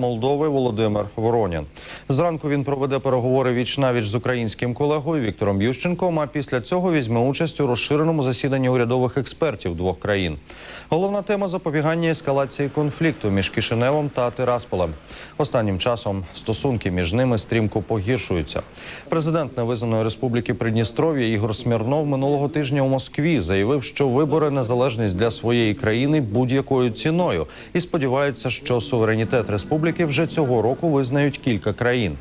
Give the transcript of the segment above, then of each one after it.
Молдови Володимир Воронін. Зранку він проведе переговори віч навіч з українським колегою Віктором Ющенком. А після цього візьме участь у розширеному засіданні урядових експертів двох країн. Головна тема запобігання ескалації конфлікту між Кишиневом та Тирасполем. Останнім часом стосунки між ними стрімко погіршуються. Президент невизнаної республіки Придністров'я Ігор Смірнов минулого тижня у Москві заявив, що вибори незалежність для своєї країни будь-якою ціною, і сподівається, що суверенітет республіки вже цього року визнають кілька країн.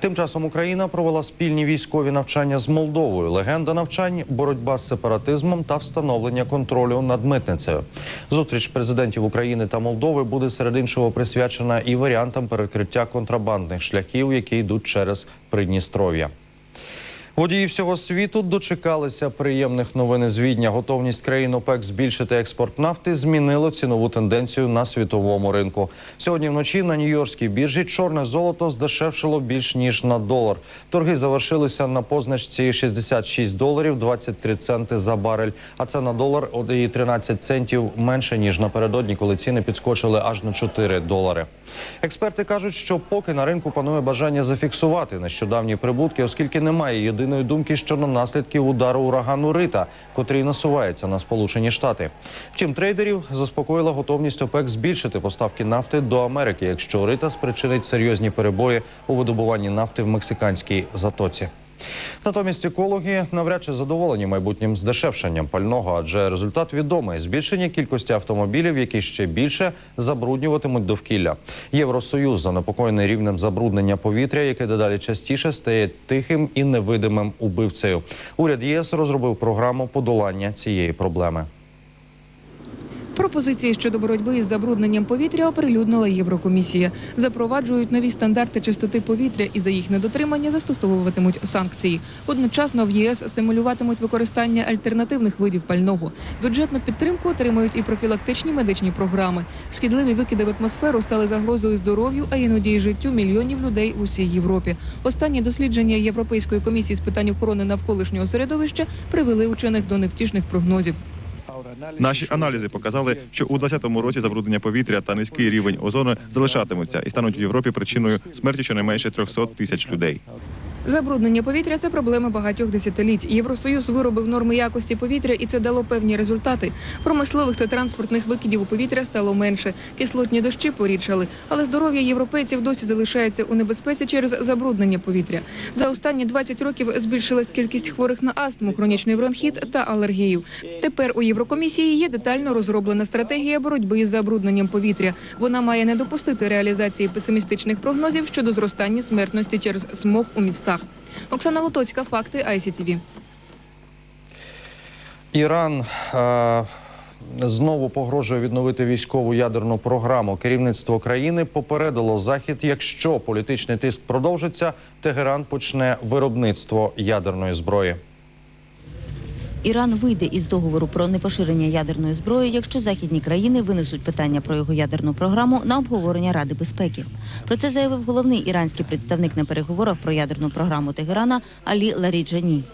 Тим часом Україна провела спільні військові навчання з Молдовою. Легенда навчань, боротьба з сепаратизмом та встановлення контролю над митницею. Зустріч президентів України та Молдови буде серед іншого присвячена і варіантам перекриття контрабандних шляхів, які йдуть через Придністров'я. Водії всього світу дочекалися приємних новин з Відня. Готовність країн ОПЕК збільшити експорт нафти змінило цінову тенденцію на світовому ринку. Сьогодні вночі на Нью-Йоркській біржі чорне золото здешевшило більш ніж на долар. Торги завершилися на позначці 66 доларів 23 центи за барель. А це на долар і 13 центів менше ніж напередодні, коли ціни підскочили аж на 4 долари. Експерти кажуть, що поки на ринку панує бажання зафіксувати нещодавні прибутки, оскільки немає єдиної думки щодо наслідків удару урагану Рита, котрий насувається на Сполучені Штати. Втім, трейдерів заспокоїла готовність ОПЕК збільшити поставки нафти до Америки, якщо Рита спричинить серйозні перебої у видобуванні нафти в мексиканській затоці. Натомість екологи навряд чи задоволені майбутнім здешевшенням пального, адже результат відомий збільшення кількості автомобілів, які ще більше забруднюватимуть довкілля. Євросоюз занепокоєний рівнем забруднення повітря, яке дедалі частіше стає тихим і невидимим убивцею. Уряд ЄС розробив програму подолання цієї проблеми. Пропозиції щодо боротьби із забрудненням повітря оприлюднила Єврокомісія. Запроваджують нові стандарти чистоти повітря і за їх недотримання застосовуватимуть санкції. Одночасно в ЄС стимулюватимуть використання альтернативних видів пального. Бюджетну підтримку отримують і профілактичні медичні програми. Шкідливі викиди в атмосферу стали загрозою здоров'ю, а іноді й життю мільйонів людей у всій Європі. Останні дослідження Європейської комісії з питань охорони навколишнього середовища привели учених до невтішних прогнозів. Наші аналізи показали, що у 2020 році забруднення повітря та низький рівень озону залишатимуться і стануть в Європі причиною смерті щонайменше 300 тисяч людей. Забруднення повітря це проблема багатьох десятиліть. Євросоюз виробив норми якості повітря, і це дало певні результати. Промислових та транспортних викидів у повітря стало менше. Кислотні дощі порідшали, але здоров'я європейців досі залишається у небезпеці через забруднення повітря. За останні 20 років збільшилась кількість хворих на астму, хронічний бронхіт та алергію. Тепер у Єврокомісії є детально розроблена стратегія боротьби із забрудненням повітря. Вона має не допустити реалізації песимістичних прогнозів щодо зростання смертності через смог у містах. Оксана Лотоцька, факти ICTV. Іран е, знову погрожує відновити військову ядерну програму. Керівництво країни попередило захід. Якщо політичний тиск продовжиться, Тегеран почне виробництво ядерної зброї. Іран вийде із договору про непоширення ядерної зброї, якщо західні країни винесуть питання про його ядерну програму на обговорення Ради безпеки. Про це заявив головний іранський представник на переговорах про ядерну програму Тегерана Алі Ларіджані.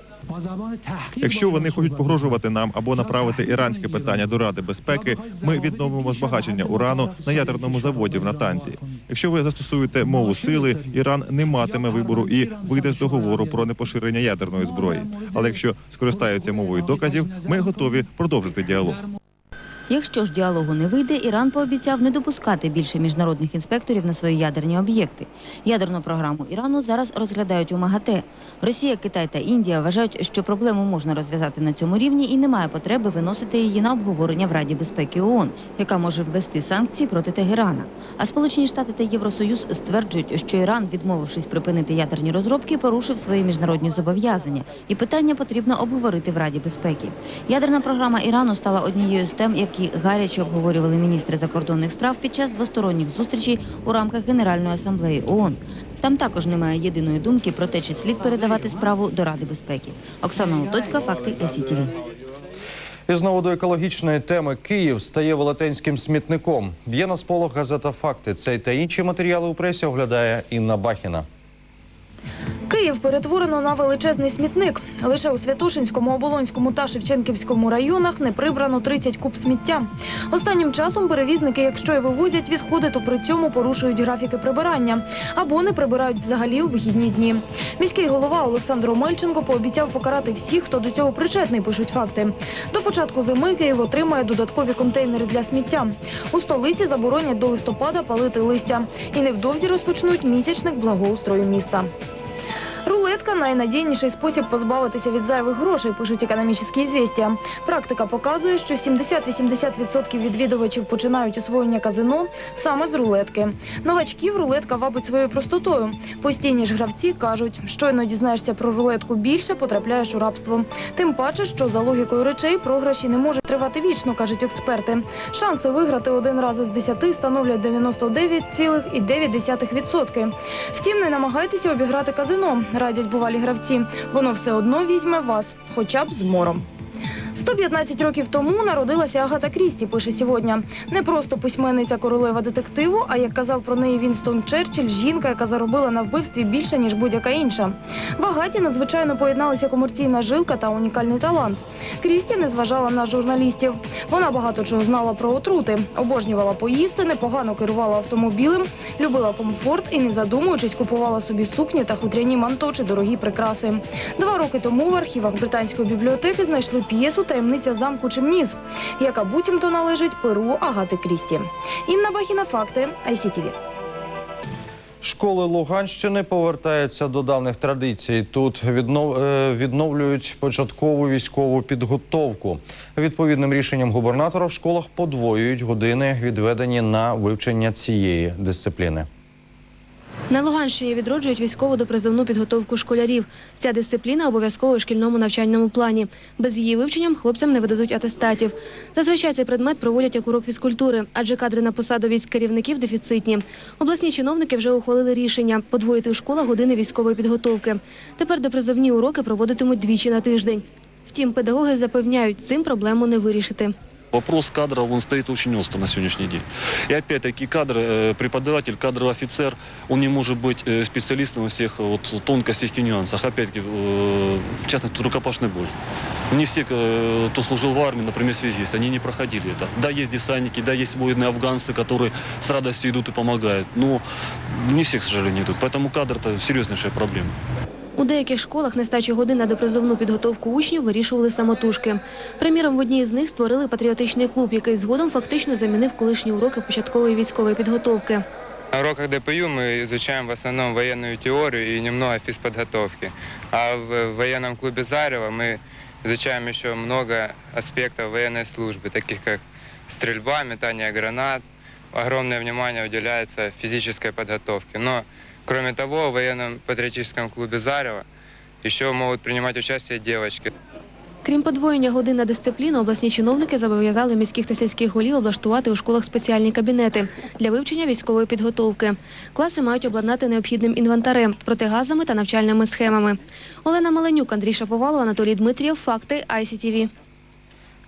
Якщо вони хочуть погрожувати нам або направити іранське питання до Ради безпеки, ми відновимо збагачення урану на ядерному заводі в Натанзі. Якщо ви застосуєте мову сили, Іран не матиме вибору і вийде з договору про непоширення ядерної зброї. Але якщо скористаються мовою доказів, ми готові продовжити діалог. Якщо ж діалогу не вийде, Іран пообіцяв не допускати більше міжнародних інспекторів на свої ядерні об'єкти. Ядерну програму Ірану зараз розглядають у МАГАТЕ. Росія, Китай та Індія вважають, що проблему можна розв'язати на цьому рівні і немає потреби виносити її на обговорення в Раді безпеки ООН, яка може ввести санкції проти Тегерана. А Сполучені Штати та Євросоюз стверджують, що Іран, відмовившись припинити ядерні розробки, порушив свої міжнародні зобов'язання, і питання потрібно обговорити в Раді безпеки. Ядерна програма Ірану стала однією з тем, які гаряче обговорювали міністри закордонних справ під час двосторонніх зустрічей у рамках Генеральної асамблеї ООН. Там також немає єдиної думки про те, чи слід передавати справу до Ради безпеки. Оксана Лотоцька, факти СІТІВІ. І знову до екологічної теми Київ стає велетенським смітником. Б'є на сполох газета Факти. Цей та інші матеріали у пресі оглядає Інна Бахіна. Київ перетворено на величезний смітник. Лише у Святошинському, Оболонському та Шевченківському районах не прибрано 30 куб сміття. Останнім часом перевізники, якщо і вивозять відходи, то при цьому порушують графіки прибирання або не прибирають взагалі у вихідні дні. Міський голова Олександр Омельченко пообіцяв покарати всіх, хто до цього причетний, пишуть факти. До початку зими Київ отримає додаткові контейнери для сміття. У столиці заборонять до листопада палити листя і невдовзі розпочнуть місячник благоустрою міста. Рулетка найнадійніший спосіб позбавитися від зайвих грошей, пишуть економічні звістя. Практика показує, що 70-80% відвідувачів починають освоєння казино саме з рулетки. Новачків рулетка вабить своєю простотою. Постійні ж гравці кажуть, щойно дізнаєшся про рулетку більше, потрапляєш у рабство. Тим паче, що за логікою речей програші не можуть тривати вічно, кажуть експерти. Шанси виграти один раз із 10 становлять 99,9%. Втім, не намагайтеся обіграти казино, радять бувалі гравці. Воно все одно візьме вас, хоча б з мором. 115 років тому народилася Агата Крісті, пише сьогодні. Не просто письменниця королева детективу, а як казав про неї Вінстон Черчилль, жінка, яка заробила на вбивстві більше, ніж будь-яка інша. В Агаті надзвичайно поєдналися комерційна жилка та унікальний талант. Крісті не зважала на журналістів. Вона багато чого знала про отрути, обожнювала поїсти, непогано керувала автомобілем, любила комфорт і, не задумуючись, купувала собі сукні та хутряні манто чи дорогі прикраси. Два роки тому в архівах британської бібліотеки знайшли п'єсу Таємниця замку Чимніс, яка буцімто належить перу Агати Крісті. Інна Бахіна, факти ICTV. Школи Луганщини повертаються до давних традицій. Тут віднов... е, відновлюють початкову військову підготовку. Відповідним рішенням губернатора в школах подвоюють години, відведені на вивчення цієї дисципліни. На Луганщині відроджують військову допризовну підготовку школярів. Ця дисципліна обов'язково у шкільному навчальному плані. Без її вивченням хлопцям не видадуть атестатів. Зазвичай цей предмет проводять як урок фізкультури, адже кадри на посаду військ керівників дефіцитні. Обласні чиновники вже ухвалили рішення подвоїти у школах години військової підготовки. Тепер допризовні уроки проводитимуть двічі на тиждень. Втім, педагоги запевняють, цим проблему не вирішити. Вопрос кадров, он стоит очень остро на сегодняшний день. И опять-таки кадр, э, преподаватель, кадровый офицер, он не может быть э, специалистом во всех э, вот, тонкостях и нюансах. Опять-таки, в частности, рукопашный бой. Не все, кто служил в армии, например, связисты, они не проходили это. Да, есть десантники, да, есть военные афганцы, которые с радостью идут и помогают. Но не все, к сожалению, идут. Поэтому кадр – это серьезнейшая проблема. У деяких школах нестачу годин на допризовну підготовку учнів вирішували самотужки. Приміром, в одній з них створили патріотичний клуб, який згодом фактично замінив колишні уроки початкової військової підготовки. На уроках ДПЮ мы изучаем в основном военную теорию и немного физподготовки. А в военном клубе Зарево мы изучаем еще много аспектов военной службы, таких как стрельба, метание гранат. Огромное внимание уделяется физической подготовке. Но, кроме того, в военном патриотическом клубе Зарево еще могут принимать участие девочки. Крім подвоєння годин на дисципліну, обласні чиновники зобов'язали міських та сільських голів облаштувати у школах спеціальні кабінети для вивчення військової підготовки. Класи мають обладнати необхідним інвентарем, протигазами та навчальними схемами. Олена Маленюк, Андрій Шаповалов, Анатолій Дмитрієв. Факти ICTV.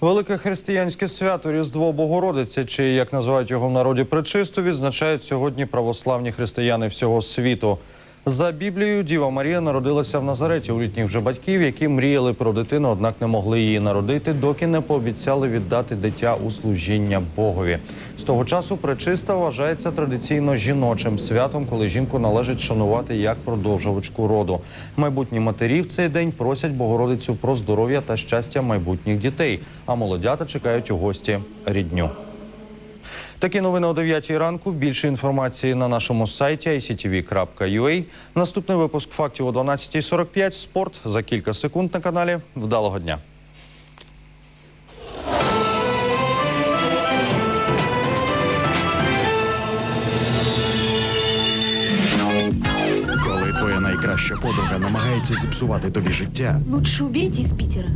Велике християнське свято Різдво Богородиці, чи як називають його в народі пречисту, відзначають сьогодні православні християни всього світу. За Біблією Діва Марія народилася в Назареті у літніх вже батьків, які мріяли про дитину, однак не могли її народити, доки не пообіцяли віддати дитя у служіння Богові. З того часу пречиста вважається традиційно жіночим святом, коли жінку належить шанувати як продовжувачку роду. Майбутні матері в цей день просять Богородицю про здоров'я та щастя майбутніх дітей. А молодята чекають у гості рідню. Такі новини о 9 ранку. Більше інформації на нашому сайті ictv.ua. Наступний випуск фактів о 12.45. Спорт за кілька секунд на каналі. Вдалого дня. Коли твоя найкраща подруга намагається зіпсувати тобі життя, Лучше убейте из Питера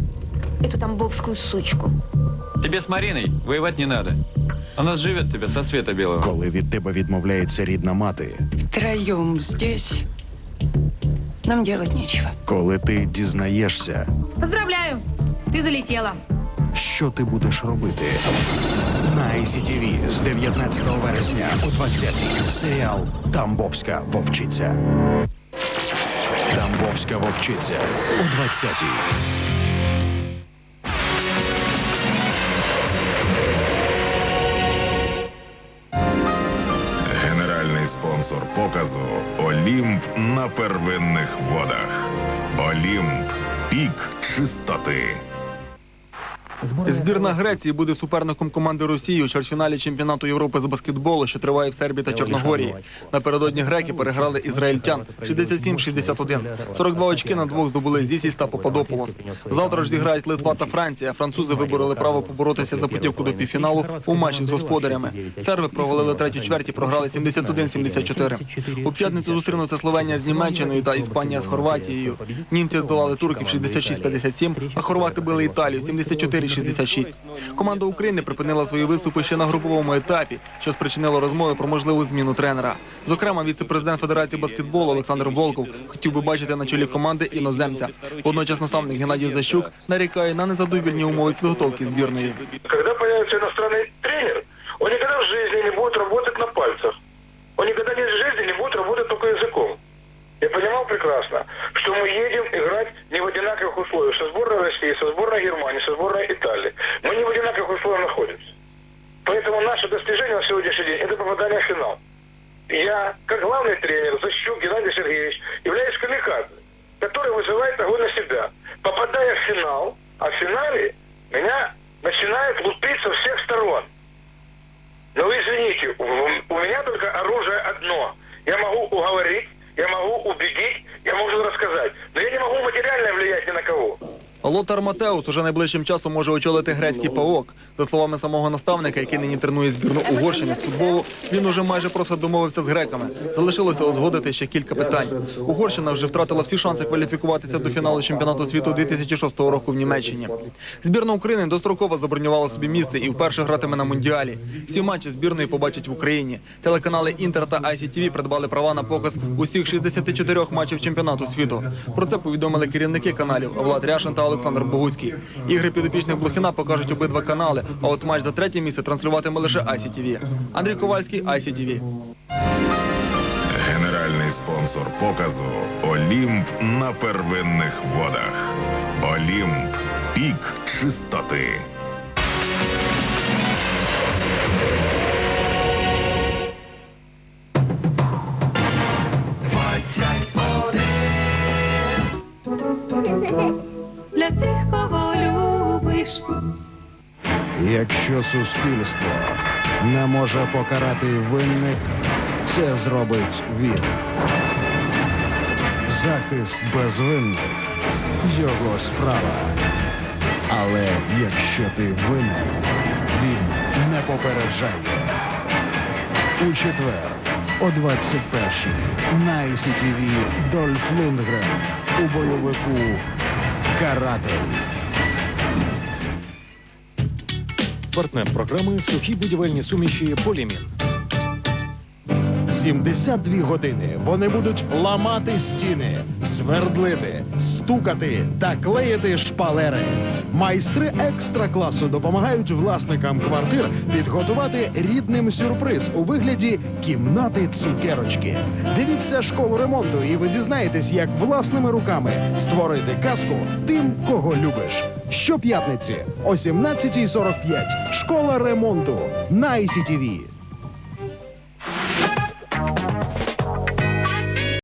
эту тамбовскую сучку. Тебе с Мариной воевать не надо. Она живет тебя со света белого. коли від тебе відмовляється рідна мати, Втроем здесь нам делать нечего. коли ти дізнаєшся, Поздравляю, ты залетела. що ти будеш робити. На ICTV з 19 вересня о 20 серіал Тамбовська вовчиця. Тамбовська вовчиця о 20-й. Показу Олімп на первинних водах. Олімп пік чистоти. Збірна Греції. Буде суперником команди Росії у чвертьфіналі чемпіонату Європи з баскетболу, що триває в Сербії та Чорногорії. Напередодні греки переграли ізраїльтян. 67-61. 42 очки на двох здобули Зісіс та Попадополос. Завтра ж зіграють Литва та Франція. Французи вибороли право поборотися за путівку до півфіналу у матчі з господарями. Серви провалили третю чверть і програли 71-74. У п'ятницю зустрінуться Словенія з Німеччиною та Іспанія з Хорватією. Німці здолали турків 66-57, а хорвати били Італію 74-66. Команда України припинила свої виступи ще на груповому етапі, що спричинило розмови про можливу зміну тренера. Зокрема, віце-президент Федерації баскетболу Олександр Волков хотів би бачити на чолі команди іноземця. Водночас наставник Геннадій Защук нарікає на незадовільні умови підготовки збірної. Когда появится иностранный тренер, он никогда в жизни не будет работать на пальцах. Он никогда не в жизни не будет работать только языком. Я понимал прекрасно, что мы едем играть не в одинаковых условиях. Со сборной России, со сборной Германии, со сборной Италии. Мы не в одинаковых условиях находимся. Поэтому наше достижение на сегодняшний день – это попадание в финал. Я, как главный тренер, Защук Геннадий Сергеевич, являюсь камикадзе, который вызывает огонь на себя. Попадая в финал, а в финале меня начинает лупить со всех сторон. Но вы извините, у меня только оружие одно. Я могу уговорить, я могу убедить, я могу рассказать. Но я не могу материально влиять ни на кого. Лотар Матеус уже найближчим часом може очолити грецький ПАОК. За словами самого наставника, який нині тренує збірну Угорщини з футболу, він уже майже просто домовився з греками. Залишилося узгодити ще кілька питань. Угорщина вже втратила всі шанси кваліфікуватися до фіналу чемпіонату світу 2006 року в Німеччині. Збірна України достроково забронювала собі місце і вперше гратиме на мундіалі. Всі матчі збірної побачать в Україні. Телеканали Інтер та ICTV придбали права на показ усіх 64 матчів чемпіонату світу. Про це повідомили керівники каналів Влад Ряшин та Олександр Богуцький. Ігри підопічних Блохіна покажуть обидва канали, а от матч за третє місце транслюватиме лише ICTV. Андрій Ковальський, ICTV. Генеральний спонсор показу Олімп на первинних водах. Олімп пік чистоти. Любиш. Якщо суспільство не може покарати винних, це зробить він. Захист безвинних його справа. Але якщо ти винен, він не попереджає. У четвер о 21-й на ICTV Дольф Лундгрен у бойовику Каратель. Партнер програми сухі будівельні суміші Полімін. 72 години вони будуть ламати стіни, свердлити, стукати та клеїти шпалери. Майстри екстра класу допомагають власникам квартир підготувати рідним сюрприз у вигляді кімнати цукерочки. Дивіться школу ремонту, і ви дізнаєтесь, як власними руками створити казку тим, кого любиш. Щоп'ятниці о 17.45. Школа ремонту на ICTV.